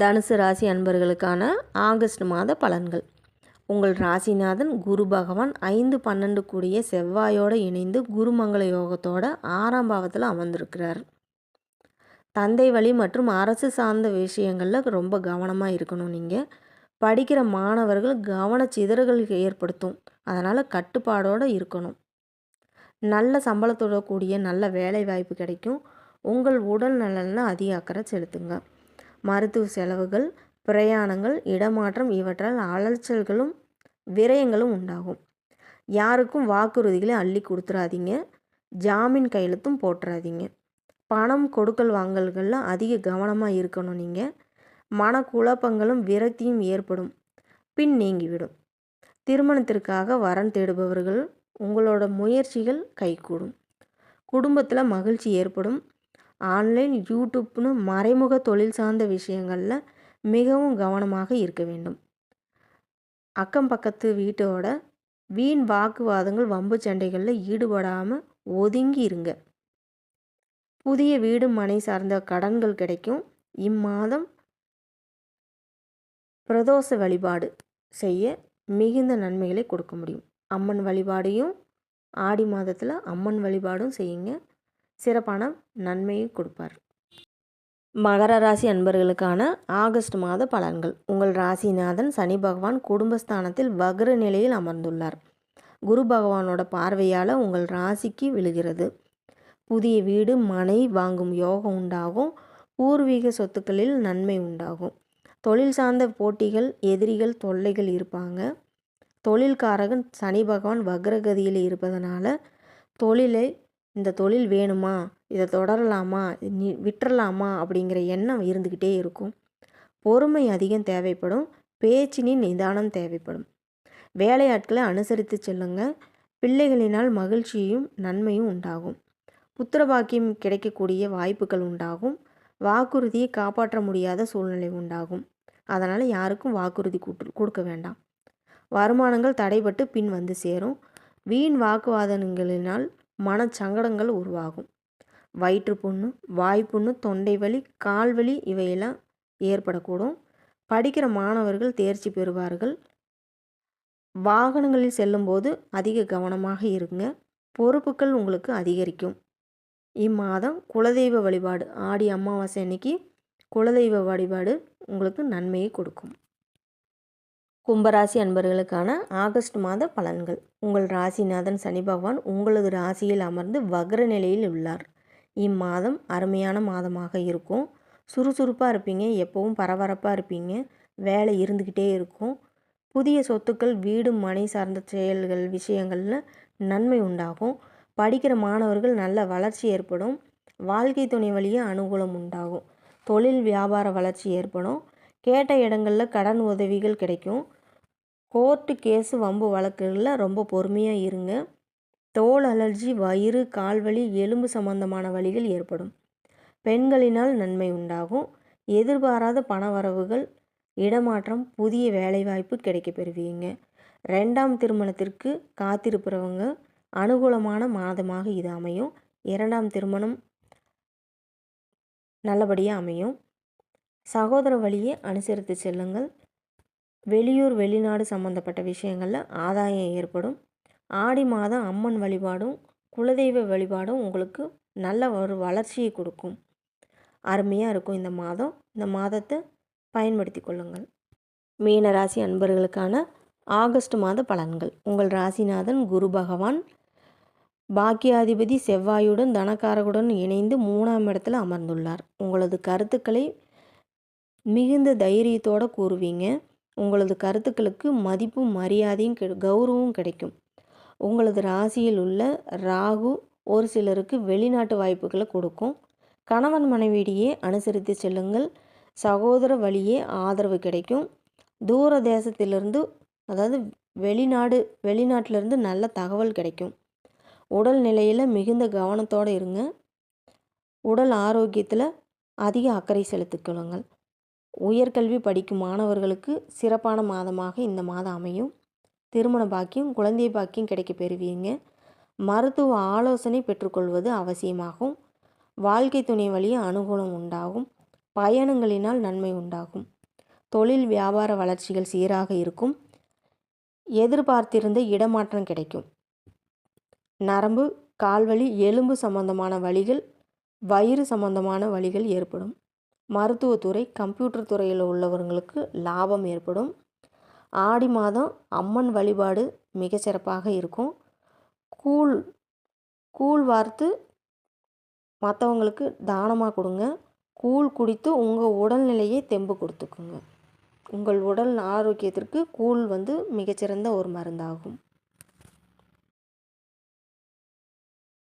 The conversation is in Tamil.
தனுசு ராசி அன்பர்களுக்கான ஆகஸ்ட் மாத பலன்கள். உங்கள் ராசிநாதன் குரு பகவான் ஐந்து பன்னெண்டு கூடிய செவ்வாயோடு இணைந்து குருமங்கள யோகத்தோட ஆறாம் பாவத்தில் அமர்ந்திருக்கிறார். தந்தை வழி மற்றும் அரசு சார்ந்த விஷயங்களில் ரொம்ப கவனமாக இருக்கணும் நீங்கள் படிக்கிற மாணவர்கள் கவன சிதறுகள் ஏற்படுத்தும். அதனால் கட்டுப்பாடோடு இருக்கணும். நல்ல சம்பளத்தோட கூடிய நல்ல வேலை வாய்ப்பு கிடைக்கும். உங்கள் உடல் நலனில் அதிக அக்கறை செலுத்துங்க. மருத்துவ செலவுகள் பிரயாணங்கள் இடமாற்றம் இவற்றால் அலைச்சல்களும் விரயங்களும் உண்டாகும். யாருக்கும் வாக்குறுதிகளை அள்ளி கொடுத்துறாதீங்க. ஜாமீன் கையெழுத்தும் போட்டுறாதீங்க. பணம் கொடுக்கல் வாங்கல்களில் அதிக கவனமாக இருக்கணும் நீங்கள் மனக்குழப்பங்களும் விரக்தியும் ஏற்படும். பின் நீங்கிவிடும். திருமணத்திற்காக வரன் தேடுபவர்கள் உங்களோட முயற்சிகள் கைகூடும். குடும்பத்தில் மகிழ்ச்சி ஏற்படும். ஆன்லைன் யூடியூப்னு மறைமுக தொழில் சார்ந்த விஷயங்களில் மிகவும் கவனமாக இருக்க வேண்டும். அக்கம் பக்கத்து வீட்டோட வீண் வாக்குவாதங்கள் வம்பு சண்டைகளில் ஈடுபடாமல் ஒதுங்கி இருங்க. புதிய வீடு மனை சார்ந்த கடன்கள் கிடைக்கும். இம்மாதம் பிரதோஷ வழிபாடு செய்ய மிகுந்த நன்மைகளை கொடுக்க முடியும். அம்மன் வழிபாடையும் ஆடி மாதத்தில் அம்மன் வழிபாடும் செய்யுங்க. சிறப்பான நன்மையை கொடுப்பார். மகர ராசி அன்பர்களுக்கான ஆகஸ்ட் மாத பலன்கள். உங்கள் ராசிநாதன் சனி பகவான் குடும்பஸ்தானத்தில் வக்ர நிலையில் அமர்ந்துள்ளார். குரு பகவானோட பார்வையால் உங்கள் ராசிக்கு விழுகிறது. புதிய வீடு மனை வாங்கும் யோகம் உண்டாகும். பூர்வீக சொத்துக்களில் நன்மை உண்டாகும். தொழில் சார்ந்த போட்டிகள் எதிரிகள் தொல்லைகள் இருப்பாங்க. தொழில்காரகன் சனி பகவான் வக்ரகதியில் இருப்பதனால தொழிலை இந்த தொழில் வேணுமா? இதை தொடரலாமா? நீ விட்டுறலாமா? அப்படிங்கிற எண்ணம் இருந்துக்கிட்டே இருக்கும். பொறுமை அதிகம் தேவைப்படும். பேச்சினின் நிதானம் தேவைப்படும். வேலையாட்களை அனுசரித்து செல்லுங்க. பிள்ளைகளினால் மகிழ்ச்சியும் நன்மையும் உண்டாகும். புத்திரபாக்கியம் கிடைக்கக்கூடிய வாய்ப்புகள் உண்டாகும். வாக்குறுதியை காப்பாற்ற முடியாத சூழ்நிலை உண்டாகும். அதனால் யாருக்கும் வாக்குறுதி கூட்டு கொடுக்க வேண்டாம். வருமானங்கள் தடைபட்டு பின் வந்து சேரும். வீண் வாக்குவாதங்களினால் மனச்சங்கடங்கள் உருவாகும். வயிற்று புண்ணு வாய்ப்புண்ணு தொண்டை வலி கால் வலி இவையெல்லாம் ஏற்படக்கூடும். படிக்கிற மாணவர்கள் தேர்ச்சி பெறுவார்கள். வாகனங்களில் செல்லும்போது அதிக கவனமாக இருங்க. பொறுப்புகள் உங்களுக்கு அதிகரிக்கும். இம்மாதம் குலதெய்வ வழிபாடு. ஆடி அமாவாசை அன்னைக்கு குலதெய்வ வழிபாடு உங்களுக்கு நன்மையை கொடுக்கும். கும்பராசி அன்பர்களுக்கான ஆகஸ்ட் மாத பலன்கள். உங்கள் ராசிநாதன் சனி பகவான் உங்களது ராசியில் அமர்ந்து வக்ர நிலையில் உள்ளார். இம்மாதம் அருமையான மாதமாக இருக்கும். சுறுசுறுப்பாக இருப்பீங்க எப்போவும் பரபரப்பாக இருப்பீங்க வேலை இருந்துக்கிட்டே இருக்கும். புதிய சொத்துக்கள் வீடு மனை சார்ந்த செயல்கள் விஷயங்களில் நன்மை உண்டாகும். படிக்கிற மாணவர்கள் நல்ல வளர்ச்சி ஏற்படும். வாழ்க்கை துணை வழியே அனுகூலம் உண்டாகும். தொழில் வியாபார வளர்ச்சி ஏற்படும். கேட்ட இடங்களில் கடன் உதவிகள் கிடைக்கும். கோர்ட்டு கேஸு வம்பு வழக்குகளில் ரொம்ப பொறுமையாக இருங்க. தோல் அலர்ஜி வயிறு கால்வலி எலும்பு சம்பந்தமான வழிகள் ஏற்படும். பெண்களினால் நன்மை உண்டாகும். எதிர்பாராத பணவரவுகள் இடமாற்றம் புதிய வேலைவாய்ப்பு கிடைக்க பெறுவீங்க. ரெண்டாம் திருமணத்திற்கு காத்திருப்பவங்க அனுகூலமான மாதமாக இது அமையும். இரண்டாம் திருமணம் நல்லபடியாக அமையும். சகோதர வழியை அனுசரித்து செல்லுங்கள். வெளியூர் வெளிநாடு சம்மந்தப்பட்ட விஷயங்களில் ஆதாயம் ஏற்படும். ஆடி மாதம் அம்மன் வழிபாடும் குலதெய்வ வழிபாடும் உங்களுக்கு நல்ல ஒரு வளர்ச்சியை கொடுக்கும். அருமையாக இருக்கும் இந்த மாதம். இந்த மாதத்தை பயன்படுத்தி கொள்ளுங்கள். மீனராசி அன்பர்களுக்கான ஆகஸ்ட் மாத பலன்கள். உங்கள் ராசிநாதன் குரு பகவான். பாக்கியாதிபதி செவ்வாயுடன் தனக்காரகுடன் இணைந்து மூணாம் இடத்துல அமர்ந்துள்ளார். உங்களது கருத்துக்களை மிகுந்த தைரியத்தோடு கூறுவீங்க. உங்களது கருத்துக்களுக்கு மதிப்பும் மரியாதையும் கெ கௌரவம் கிடைக்கும். உங்களது ராசியில் உள்ள ராகு ஒரு சிலருக்கு வெளிநாட்டு வாய்ப்புகளை கொடுக்கும். கணவன் மனைவியிடையே அனுசரித்து செல்லுங்கள். சகோதர வழியே ஆதரவு கிடைக்கும். தூர தேசத்திலிருந்து அதாவது வெளிநாடு வெளிநாட்டிலிருந்து நல்ல தகவல் கிடைக்கும். உடல் நிலையில் மிகுந்த கவனத்தோடு இருங்க. உடல் ஆரோக்கியத்தில் அதிக அக்கறை செலுத்திக்கொள்ளுங்கள் உயர்கல்வி படிக்கும் மாணவர்களுக்கு சிறப்பான மாதமாக இந்த மாதம் அமையும். திருமண பாக்கியம் குழந்தை பாக்கியம் கிடைக்க பெறுவீங்க. மருத்துவ ஆலோசனை பெற்றுக்கொள்வது அவசியமாகும். வாழ்க்கை துணை வழியே அனுகூலம் உண்டாகும். பயணங்களினால் நன்மை உண்டாகும். தொழில் வியாபார வளர்ச்சிகள் சீராக இருக்கும். எதிர்பார்த்திருந்த இடமாற்றம் கிடைக்கும். நரம்பு கால்வழி எலும்பு சம்பந்தமான வழிகள் வயிறு சம்பந்தமான வழிகள் ஏற்படும். மருத்துவத்துறை கம்ப்யூட்டர் துறையில் உள்ளவர்களுக்கு லாபம் ஏற்படும். ஆடி மாதம் அம்மன் வழிபாடு மிகச்சிறப்பாக இருக்கும். கூழ் கூழ் வார்த்து மற்றவங்களுக்கு தானமாக கொடுங்க. கூழ் குடித்து உங்கள் உடல்நிலையை தெம்பு கொடுத்துக்குங்க. உங்கள் உடல் ஆரோக்கியத்திற்கு கூழ் வந்து மிகச்சிறந்த ஒரு மருந்தாகும்.